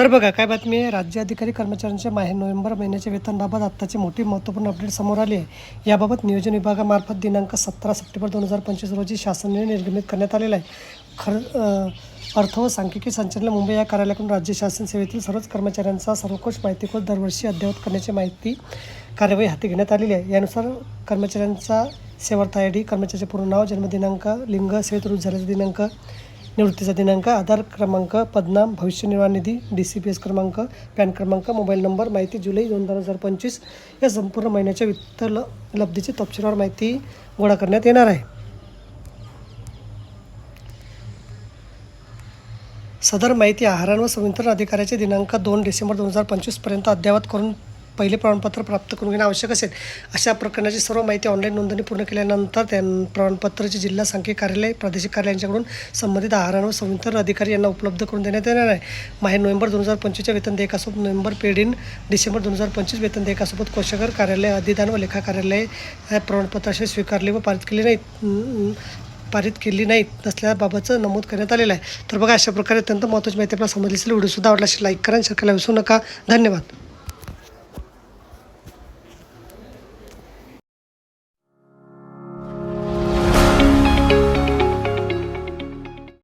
तर बघा काय बातमी आहे? राज्य अधिकारी कर्मचाऱ्यांच्या माहे नोव्हेंबर महिन्याच्या वेतनबाबत आत्ताची मोठी महत्त्वपूर्ण अपडेट समोर आली आहे. याबाबत नियोजन विभागामार्फत दिनांक सतरा सप्टेंबर दोन हजार पंचवीस रोजी शासनाने निर्गमित करण्यात आलेला आहे. खर अर्थ व सांख्यिकी संचालनालय मुंबई या कार्यालयाकडून राज्य शासन सेवेतील सर्वच कर्मचाऱ्यांचा सर्वकोश माहितीकोश दरवर्षी अद्ययावत करण्याची माहिती कार्यवाही हाती घेण्यात आलेली आहे. यानुसार कर्मचाऱ्यांचा सेवार्थ आय डी कर्मचाऱ्याचे पूर्ण नाव जन्मदिनांक लिंग सेवेत रुजू झाल्याचा दिनांक निवृत्तीचा दिनांक आधार क्रमांक पदनाम भविष्य निर्वाह निधी डी सी पी एस क्रमांक पॅन क्रमांक मोबाईल नंबर माहिती जुलै दोन हजार पंचवीस या संपूर्ण महिन्याच्या वित्त ल लब्धीची तपशीलवार माहिती गोळा करण्यात येणार आहे. सदर माहिती आहार व संवितरण अधिकाऱ्याचे दिनांक दोन डिसेंबर दोन हजार पंचवीसपर्यंत अद्ययावत करून पहिले प्रमाणपत्र प्राप्त करून घेणे आवश्यक असेल. अशा प्रकरणाची सर्व माहिती ऑनलाईन नोंदणी पूर्ण केल्यानंतर त्या प्रमाणपत्राचे जिल्हा सांख्यिक कार्यालय प्रादेशिक कार्यालयांच्याकडून संबंधित आहार व संवितरण अधिकारी यांना उपलब्ध करून देण्यात येणार आहे. माहे नोव्हेंबर दोन हजार पंचवीसच्या वेतन देयकासोबत नोव्हेंबर पेड इन डिसेंबर दोन हजार पंचवीस वेतन देयकासोबत कोषागार कार्यालय अधिदान व लेखा कार्यालय या प्रमाणपत्राशी स्वीकारले व पारित केले नाहीत. पारित केली नाहीत नसल्याबाबतचं नमूद करण्यात आलेलं आहे. तर बघा अशा प्रकारे अत्यंत महत्त्वाची माहिती आपल्याला समजली असेल. व्हिडिओसुद्धा आवडला असेल लाईक करा शेअर करायला विसरू नका. धन्यवाद.